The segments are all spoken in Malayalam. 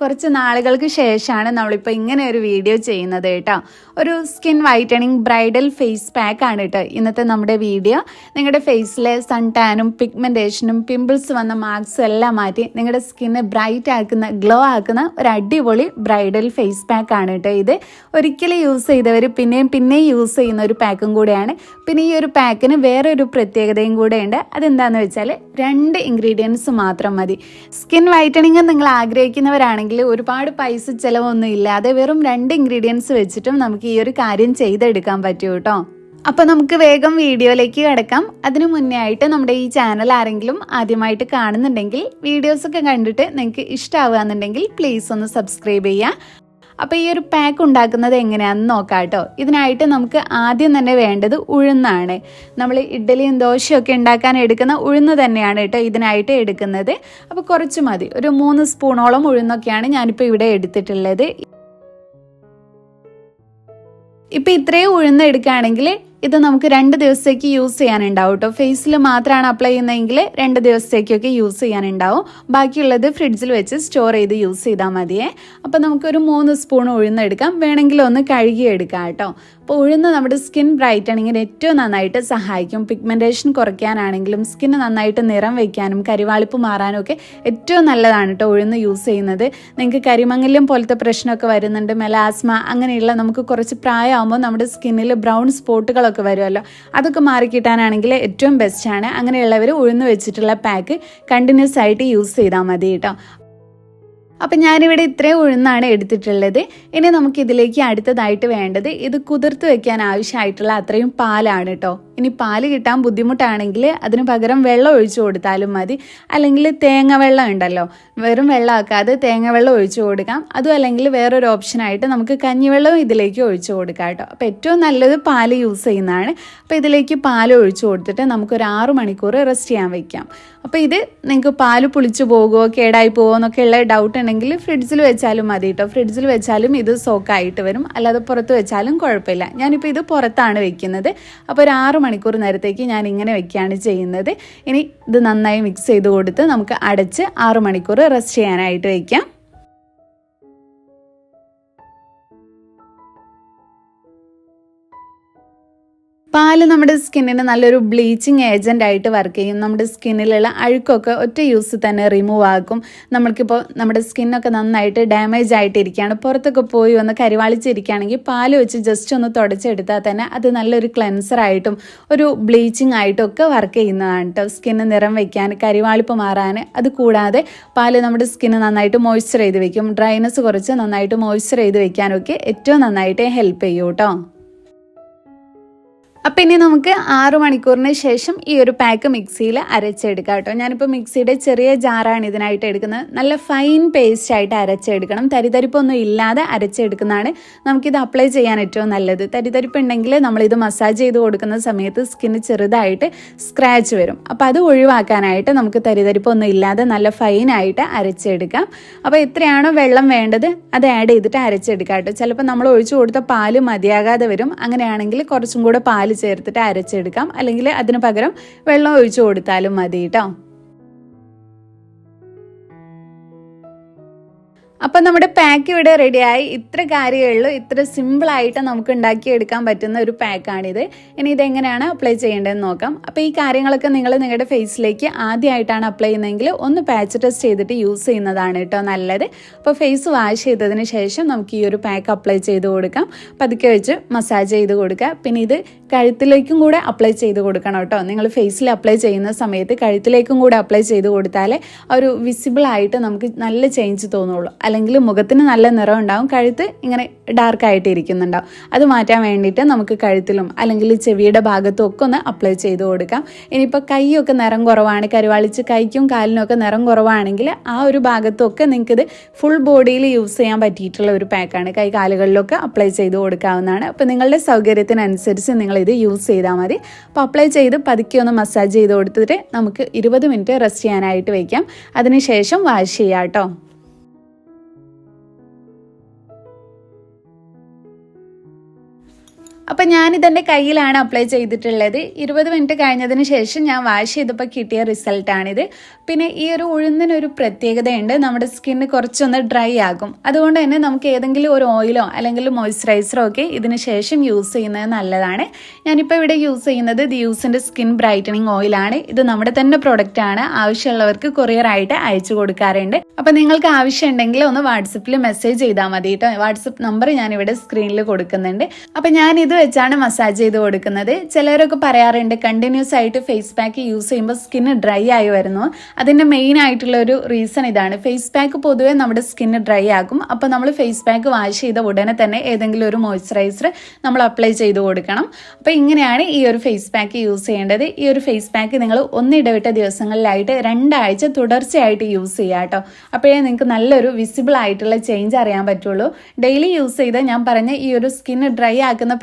കുറച്ച് നാളുകൾക്ക് ശേഷമാണ് നമ്മളിപ്പോൾ ഇങ്ങനെ ഒരു വീഡിയോ ചെയ്യുന്നത് കേട്ടോ. ഒരു skin whitening bridal face pack ആണ് കേട്ടോ ഇന്നത്തെ നമ്മുടെ വീഡിയോ നിങ്ങളുടെ ഫേസിലെ സൺ ടാനും പിഗ്മെന്റേഷനും പിമ്പിൾസ് വന്ന മാർക്സും എല്ലാം മാറ്റി നിങ്ങളുടെ സ്കിന്ന് ബ്രൈറ്റ് ആക്കുന്ന ഗ്ലോ ആക്കുന്ന ഒരു അടിപൊളി ബ്രൈഡൽ ഫേസ് പാക്ക് ആണ് കേട്ടോ ഇത്. ഒരിക്കലും യൂസ് ചെയ്തവർ പിന്നെയും പിന്നെയും യൂസ് ചെയ്യുന്ന ഒരു പാക്കും കൂടെയാണ്. പിന്നെ ഈ ഒരു പാക്കിന് വേറൊരു പ്രത്യേകതയും കൂടെ ഉണ്ട് അതെന്താണെന്ന് വെച്ചാൽ രണ്ട് ഇൻഗ്രീഡിയൻസ് മാത്രം മതി. സ്കിൻ വൈറ്റനിങ് നിങ്ങൾ ആഗ്രഹിക്കുന്നവരാണെങ്കിൽ ഒരുപാട് പൈസ ചിലവൊന്നും ഇല്ലാതെ വെറും രണ്ട് ഇൻഗ്രീഡിയൻസ് വെച്ചിട്ടും നമുക്ക് ഈ ഒരു കാര്യം ചെയ്തെടുക്കാൻ പറ്റും കേട്ടോ അപ്പോൾ നമുക്ക് വേഗം വീഡിയോയിലേക്ക് കിടക്കാം. അതിനു മുന്നേ ആയിട്ട് നമ്മുടെ ഈ ചാനൽ ആരെങ്കിലും ആദ്യമായിട്ട് കാണുന്നുണ്ടെങ്കിൽ വീഡിയോസൊക്കെ കണ്ടിട്ട് നിങ്ങൾക്ക് ഇഷ്ടമാവുകയെന്നുണ്ടെങ്കിൽ പ്ലീസ് ഒന്ന് സബ്സ്ക്രൈബ് ചെയ്യുക. അപ്പോൾ ഈ ഒരു പാക്ക് ഉണ്ടാക്കുന്നത് എങ്ങനെയാണെന്ന് നോക്കാം കേട്ടോ. ഇതിനായിട്ട് നമുക്ക് ആദ്യം തന്നെ വേണ്ടത് ഉഴുന്നാണ്. നമ്മൾ ഇഡ്ഡലിയും ദോശയൊക്കെ ഉണ്ടാക്കാൻ എടുക്കുന്ന ഉഴുന്ന് തന്നെയാണ് കേട്ടോ ഇതിനായിട്ട് എടുക്കുന്നത്. അപ്പോൾ കുറച്ച് മതി. ഒരു മൂന്ന് സ്പൂണോളം ഉഴുന്നൊക്കെയാണ് ഞാനിപ്പോൾ ഇവിടെ എടുത്തിട്ടുള്ളത്. ഇപ്പം ഇത്രയും ഉഴുന്ന് എടുക്കുകയാണെങ്കിൽ ഇത് നമുക്ക് രണ്ട് ദിവസത്തേക്ക് യൂസ് ചെയ്യാനുണ്ടാവും കേട്ടോ ഫേസിൽ മാത്രമാണ് അപ്ലൈ ചെയ്യുന്നതെങ്കിൽ രണ്ട് ദിവസത്തേക്കൊക്കെ യൂസ് ചെയ്യാനുണ്ടാവും. ബാക്കിയുള്ളത് ഫ്രിഡ്ജിൽ വെച്ച് സ്റ്റോർ ചെയ്ത് യൂസ് ചെയ്താൽ മതിയേ. അപ്പോൾ നമുക്കൊരു മൂന്ന് സ്പൂൺ ഉഴുന്നെടുക്കാം. വേണമെങ്കിൽ ഒന്ന് കഴുകി എടുക്കാം കേട്ടോ അപ്പോൾ ഉഴുന്ന് നമ്മുടെ സ്കിൻ ബ്രൈറ്റണിങ്ങിന് ഏറ്റവും നന്നായിട്ട് സഹായിക്കും. പിഗ്മെന്റേഷൻ കുറയ്ക്കാനാണെങ്കിലും സ്കിന്ന് നന്നായിട്ട് നിറം വയ്ക്കാനും കരിവാളിപ്പ് മാറാനും ഒക്കെ ഏറ്റവും നല്ലതാണ് കേട്ടോ ഉഴുന്ന് യൂസ് ചെയ്യുന്നത്. നിങ്ങൾക്ക് കരിമങ്ങല്യം പോലത്തെ പ്രശ്നമൊക്കെ വരുന്നുണ്ട് മെലാസ്മ അങ്ങനെയുള്ള നമുക്ക് കുറച്ച് പ്രായമാകുമ്പോൾ നമ്മുടെ സ്കിന്നിൽ ബ്രൗൺ സ്പോട്ടുകളൊക്കെ വരുമല്ലോ. അതൊക്കെ മാറിക്കിട്ടാനാണെങ്കിൽ ഏറ്റവും ബെസ്റ്റാണ് അങ്ങനെയുള്ളവർ ഉഴുന്ന് വെച്ചിട്ടുള്ള പാക്ക് കണ്ടിന്യൂസ് ആയിട്ട് യൂസ് ചെയ്താൽ മതി കേട്ടോ. അപ്പം ഞാനിവിടെ ഇത്രയും ഉഴുന്നാണ് എടുത്തിട്ടുള്ളത്. ഇനി നമുക്കിതിലേക്ക് അടുത്തതായിട്ട് വേണ്ടത് ഇത് കുതിർത്ത് വെക്കാൻ ആവശ്യമായിട്ടുള്ള അത്രയും പാലാണ് കേട്ടോ. ഇനി പാൽ കിട്ടാൻ ബുദ്ധിമുട്ടാണെങ്കിൽ അതിന് പകരം വെള്ളം ഒഴിച്ചു കൊടുത്താലും മതി. അല്ലെങ്കിൽ തേങ്ങ വെള്ളം ഉണ്ടല്ലോ വെറും വെള്ളമാക്കാതെ തേങ്ങ വെള്ളം ഒഴിച്ചു കൊടുക്കാം. അതും അല്ലെങ്കിൽ വേറൊരു ഓപ്ഷനായിട്ട് നമുക്ക് കഞ്ഞിവെള്ളം ഇതിലേക്ക് ഒഴിച്ചു കൊടുക്കാം കേട്ടോ. അപ്പോൾ ഏറ്റവും നല്ലത് പാൽ യൂസ് ചെയ്യുന്നതാണ്. അപ്പോൾ ഇതിലേക്ക് പാൽ ഒഴിച്ചു കൊടുത്തിട്ട് നമുക്കൊരു ആറു മണിക്കൂർ റെസ്റ്റ് ചെയ്യാൻ വയ്ക്കാം അപ്പോൾ ഇത് നിങ്ങൾക്ക് പാൽ പുളിച്ചു പോകുമോ കേടായി പോകുമോ എന്നൊക്കെ ഉള്ള ഡൗട്ട് ഉണ്ടെങ്കിൽ ഫ്രിഡ്ജിൽ വെച്ചാലും മതി കേട്ടോ. ഫ്രിഡ്ജിൽ വെച്ചാലും ഇത് സോക്കായിട്ട് വരും. അല്ലാതെ പുറത്ത് വെച്ചാലും കുഴപ്പമില്ല. ഞാനിപ്പോൾ ഇത് പുറത്താണ് വെക്കുന്നത്. അപ്പോൾ ഒരു ആറ് മണിക്കൂർ നേരത്തേക്ക് ഞാൻ ഇങ്ങനെ വെക്കുകയാണ് ചെയ്യുന്നത്. ഇനി ഇത് നന്നായി മിക്സ് ചെയ്ത് കൊടുത്ത് നമുക്ക് അടച്ച് ആറ് മണിക്കൂർ റെസ്റ്റ് ചെയ്യാനായിട്ട് വയ്ക്കാം പാൽ നമ്മുടെ സ്കിന്നിന് നല്ലൊരു ബ്ലീച്ചിങ് ഏജന്റ് ആയിട്ട് വർക്ക് ചെയ്യും. നമ്മുടെ സ്കിന്നിലുള്ള അഴുക്കൊക്കെ ഒറ്റ യൂസ് തന്നെ റിമൂവ് ആക്കും. നമ്മൾക്കിപ്പോൾ നമ്മുടെ സ്കിന്നൊക്കെ നന്നായിട്ട് ഡാമേജ് ആയിട്ടിരിക്കുകയാണ്. പുറത്തൊക്കെ പോയി ഒന്ന് കരിവാളിച്ചിരിക്കുകയാണെങ്കിൽ പാൽ വെച്ച് ജസ്റ്റ് ഒന്ന് തുടച്ചെടുത്താൽ തന്നെ അത് നല്ലൊരു ക്ലെൻസറായിട്ടും ഒരു ബ്ലീച്ചിങ് ആയിട്ടും ഒക്കെ വർക്ക് ചെയ്യുന്നതാണ് കേട്ടോ സ്കിന്ന് നിറം വയ്ക്കാൻ കരിവാളിപ്പ് മാറാൻ അത് കൂടാതെ പാൽ നമ്മുടെ സ്കിന്ന് നന്നായിട്ട് മോയ്സ്ചർ ചെയ്ത് വെക്കും. ഡ്രൈനസ് കുറച്ച് നന്നായിട്ട് മോയ്സ്ചർ ചെയ്ത് വെക്കാനൊക്കെ ഏറ്റവും നന്നായിട്ട് ഹെൽപ്പ് ചെയ്യും കേട്ടോ അപ്പം ഇനി നമുക്ക് ആറു മണിക്കൂറിന് ശേഷം ഈ ഒരു പാക്ക് മിക്സിയിൽ അരച്ചെടുക്കാം കേട്ടോ. ഞാനിപ്പോൾ മിക്സിയുടെ ചെറിയ ജാറാണ് ഇതിനായിട്ട് എടുക്കുന്നത്. നല്ല ഫൈൻ പേസ്റ്റ് ആയിട്ട് അരച്ചെടുക്കണം. തരിതരിപ്പൊന്നും ഇല്ലാതെ അരച്ചെടുക്കുന്നതാണ് നമുക്കിത് അപ്ലൈ ചെയ്യാൻ ഏറ്റവും നല്ലത്. തരിതരിപ്പ് ഉണ്ടെങ്കിൽ നമ്മളിത് മസാജ് ചെയ്ത് കൊടുക്കുന്ന സമയത്ത് സ്കിന്ന് ചെറുതായിട്ട് സ്ക്രാച്ച് വരും. അപ്പോൾ അത് ഒഴിവാക്കാനായിട്ട് നമുക്ക് തരിതരിപ്പൊന്നും ഇല്ലാതെ നല്ല ഫൈനായിട്ട് അരച്ചെടുക്കാം. അപ്പോൾ എത്രയാണോ വെള്ളം വേണ്ടത് അത് ആഡ് ചെയ്തിട്ട് അരച്ചെടുക്കാം കേട്ടോ. ചിലപ്പോൾ നമ്മൾ ഒഴിച്ചു കൊടുത്ത പാൽ മതിയാകാതെ വരും. അങ്ങനെയാണെങ്കിൽ കുറച്ചും കൂടെ ചേർത്തിട്ട് അരച്ചെടുക്കാം. അല്ലെങ്കിൽ അതിന് പകരം വെള്ളം ഒഴിച്ചു കൊടുത്താലും മതി കേട്ടോ അപ്പം നമ്മുടെ പാക്ക് ഇവിടെ റെഡിയായി ഇത്ര കാര്യമുള്ളൂ ഇത്ര സിമ്പിളായിട്ട് നമുക്ക് ഉണ്ടാക്കിയെടുക്കാൻ പറ്റുന്ന ഒരു പാക്കാണിത് ഇനി ഇതെങ്ങനെയാണ് അപ്ലൈ ചെയ്യേണ്ടതെന്ന് നോക്കാം. അപ്പോൾ ഈ കാര്യങ്ങളൊക്കെ നിങ്ങൾ നിങ്ങളുടെ ഫേസിലേക്ക് ആദ്യമായിട്ടാണ് അപ്ലൈ ചെയ്യുന്നതെങ്കിൽ ഒന്ന് പാച്ച് ടെസ്റ്റ് ചെയ്തിട്ട് യൂസ് ചെയ്യുന്നതാണ് കേട്ടോ നല്ലത്. അപ്പോൾ ഫേസ് വാഷ് ചെയ്തതിന് ശേഷം നമുക്ക് ഈ ഒരു പാക്ക് അപ്ലൈ ചെയ്ത് കൊടുക്കാം. പതുക്കെ വെച്ച് മസാജ് ചെയ്ത് കൊടുക്കുക. പിന്നെ ഇത് കഴുത്തിലേക്കും കൂടെ അപ്ലൈ ചെയ്ത് കൊടുക്കണം കേട്ടോ. നിങ്ങൾ ഫേസിൽ അപ്ലൈ ചെയ്യുന്ന സമയത്ത് കഴുത്തിലേക്കും കൂടെ അപ്ലൈ ചെയ്ത് കൊടുത്താലേ ഒരു വിസിബിളായിട്ട് നമുക്ക് നല്ല ചേഞ്ച് തോന്നുള്ളൂ. അല്ലെങ്കിൽ മുഖത്തിന് നല്ല നിറം ഉണ്ടാവും കഴുത്ത് ഇങ്ങനെ ഡാർക്ക് ആയിട്ട് ഇരിക്കുന്നുണ്ടാവും അത് മാറ്റാൻ വേണ്ടിയിട്ട് നമുക്ക് കഴുത്തിലും അല്ലെങ്കിൽ ചെവിയുടെ ഭാഗത്തും ഒക്കെ ഒന്ന് അപ്ലൈ ചെയ്ത് കൊടുക്കാം. ഇനിയിപ്പോൾ കൈയൊക്കെ നിറം കുറവാണ് കരുവാളിച്ച് കൈക്കും കാലിനും ഒക്കെ നിറം കുറവാണെങ്കിൽ ആ ഒരു ഭാഗത്തൊക്കെ നിങ്ങൾക്കിത് ഫുൾ ബോഡിയിൽ യൂസ് ചെയ്യാൻ പറ്റിയിട്ടുള്ള ഒരു പാക്കാണ് കൈ കാലുകളിലൊക്കെ അപ്ലൈ ചെയ്ത് കൊടുക്കാവുന്നതാണ്. അപ്പോൾ നിങ്ങളുടെ സൗകര്യത്തിനനുസരിച്ച് നിങ്ങളിത് യൂസ് ചെയ്താൽ മതി. അപ്പോൾ അപ്ലൈ ചെയ്ത് പതുക്കെ ഒന്ന് മസാജ് ചെയ്ത് കൊടുത്തിട്ട് നമുക്ക് ഇരുപത് മിനിറ്റ് റെസ്റ്റ് ചെയ്യാനായിട്ട് വയ്ക്കാം അതിനുശേഷം വാഷ് ചെയ്യാം കേട്ടോ. അപ്പം ഞാനിതെന്റെ കയ്യിലാണ് അപ്ലൈ ചെയ്തിട്ടുള്ളത്. ഇരുപത് മിനിറ്റ് കഴിഞ്ഞതിന് ശേഷം ഞാൻ വാഷ് ചെയ്തപ്പോൾ കിട്ടിയ റിസൾട്ടാണിത് പിന്നെ ഈ ഒരു ഉഴുന്നിനൊരു പ്രത്യേകതയുണ്ട്. നമ്മുടെ സ്കിന്ന് കുറച്ചൊന്ന് ഡ്രൈ ആകും. അതുകൊണ്ട് തന്നെ നമുക്ക് ഏതെങ്കിലും ഒരു ഓയിലോ അല്ലെങ്കിൽ മോയ്സ്ചറൈസറോ ഒക്കെ ഇതിന് ശേഷം യൂസ് ചെയ്യുന്നത് നല്ലതാണ്. ഞാനിപ്പോൾ ഇവിടെ യൂസ് ചെയ്യുന്നത് ദിയൂസിന്റെ സ്കിൻ ബ്രൈറ്റനിങ് ഓയിലാണ് ഇത് നമ്മുടെ തന്നെ പ്രൊഡക്റ്റാണ് ആവശ്യമുള്ളവർക്ക് കൊറിയറായിട്ട് അയച്ചു കൊടുക്കാറുണ്ട്. അപ്പം നിങ്ങൾക്ക് ആവശ്യമുണ്ടെങ്കിൽ ഒന്ന് വാട്സപ്പിൽ മെസ്സേജ് ചെയ്താൽ മതി കേട്ടോ. വാട്സപ്പ് നമ്പർ ഞാനിവിടെ സ്ക്രീനിൽ കൊടുക്കുന്നുണ്ട്. അപ്പം ഞാനിത് വെച്ചാണ് മസാജ് ചെയ്ത് കൊടുക്കുന്നത്. ചിലരൊക്കെ പറയാറുണ്ട് കണ്ടിന്യൂസ് ആയിട്ട് ഫേസ് പാക്ക് യൂസ് ചെയ്യുമ്പോൾ സ്കിന്ന് ഡ്രൈ ആയി വരുന്നു. അതിന്റെ മെയിൻ ആയിട്ടുള്ള ഒരു റീസൺ ഇതാണ്. ഫേസ് പാക്ക് പൊതുവേ നമ്മുടെ സ്കിന്ന് ഡ്രൈ ആകും അപ്പോൾ നമ്മൾ ഫേസ് പാക്ക് വാഷ് ചെയ്ത ഉടനെ തന്നെ ഏതെങ്കിലും ഒരു മോയ്സ്ചറൈസർ നമ്മൾ അപ്ലൈ ചെയ്ത് കൊടുക്കണം. അപ്പോൾ ഇങ്ങനെയാണ് ഈ ഒരു ഫേസ് പാക്ക് യൂസ് ചെയ്യേണ്ടത്. ഈ ഒരു ഫേസ് പാക്ക് നിങ്ങൾ ഒന്നിടവിട്ട ദിവസങ്ങളിലായിട്ട് രണ്ടാഴ്ച തുടർച്ചയായിട്ട് യൂസ് ചെയ്യുക കേട്ടോ. അപ്പോഴേ നിങ്ങൾക്ക് നല്ലൊരു വിസിബിൾ ആയിട്ടുള്ള ചേഞ്ച് അറിയാൻ പറ്റുള്ളൂ. ഡെയിലി യൂസ് ചെയ്ത് ഞാൻ പറഞ്ഞ ഈ ഒരു സ്കിന്ന് ഡ്രൈ ആക്കുന്ന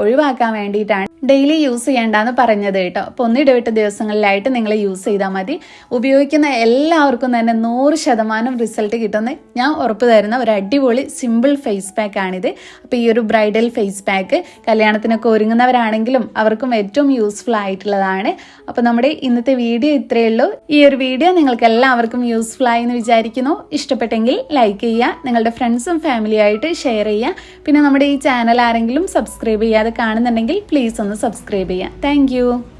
ഒഴിവാക്കാൻ വേണ്ടിയിട്ടാണ് ഡെയിലി യൂസ് ചെയ്യേണ്ടെന്ന് പറഞ്ഞത് കേട്ടോ. അപ്പോൾ ഒന്നിടവിട്ട ദിവസങ്ങളിലായിട്ട് നിങ്ങൾ യൂസ് ചെയ്താൽ മതി. ഉപയോഗിക്കുന്ന എല്ലാവർക്കും തന്നെ നൂറ് ശതമാനം റിസൾട്ട് കിട്ടുന്ന ഞാൻ ഉറപ്പ് തരുന്ന ഒരു അടിപൊളി സിമ്പിൾ ഫേസ് പാക്ക് ആണിത്. അപ്പോൾ ഈ ഒരു ബ്രൈഡൽ ഫേസ് പാക്ക് കല്യാണത്തിനൊക്കെ ഒരുങ്ങുന്നവരാണെങ്കിലും അവർക്കും ഏറ്റവും യൂസ്ഫുൾ ആയിട്ടുള്ളതാണ്. അപ്പോൾ നമ്മുടെ ഇന്നത്തെ വീഡിയോ ഇത്രയേ ഉള്ളൂ. ഈ ഒരു വീഡിയോ നിങ്ങൾക്ക് എല്ലാവർക്കും യൂസ്ഫുൾ ആയി എന്ന് വിചാരിക്കുന്നു. ഇഷ്ടപ്പെട്ടെങ്കിൽ ലൈക്ക് ചെയ്യുക നിങ്ങളുടെ ഫ്രണ്ട്സും ഫാമിലിയായിട്ട് ഷെയർ ചെയ്യുക. പിന്നെ നമ്മുടെ ഈ ചാനൽ ആരെങ്കിലും സബ്സ്ക്രൈബ് ചെയ്യാതെ കാണുന്നുണ്ടെങ്കിൽ പ്ലീസ് ഒന്ന് സബ്സ്ക്രൈബ് ചെയ്യാം താങ്ക്